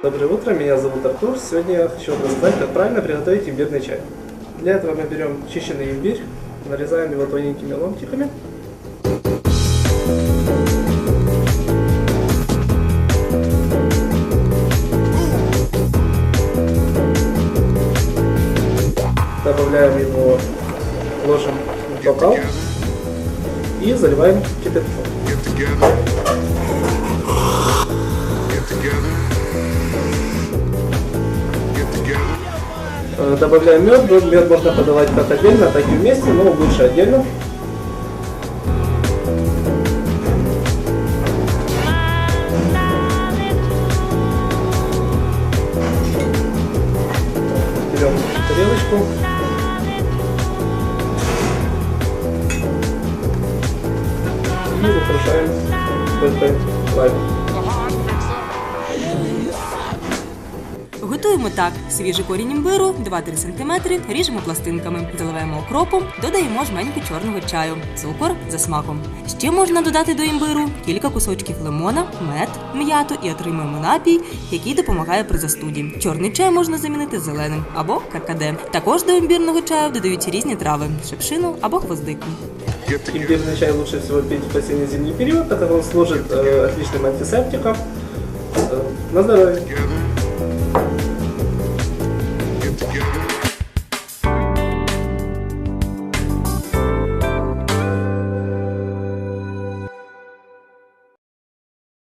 Доброе утро, меня зовут Артур. Сегодня я хочу рассказать, как правильно приготовить имбирный чай. Для этого мы берем чищенный имбирь, нарезаем его тоненькими ломтиками. Добавляем его, ложим в бокал и заливаем кипятком. Добавляем мед. Мед можно подавать как отдельно, так и вместе, но лучше отдельно. Берем тарелочку. И украшаем только лаймом. Готуємо так: свіжий корінь імбиру, 2-3 см, ріжемо пластинками, заливаємо окропом, додаємо жменьку чорного чаю, цукор за смаком. Ще можна додати до імбиру кілька кусочків лимона, мед, м'яту і отримуємо напій, який допомагає при застуді. Чорний чай можна замінити зеленим або каркаде. Також до імбірного чаю додаються різні трави шипшину або гвоздику. Get together. Имбирный чай лучше всего пить в осенне-зимний период, так как он служит э, отличным антисептиком. Э, на здоровье! Together.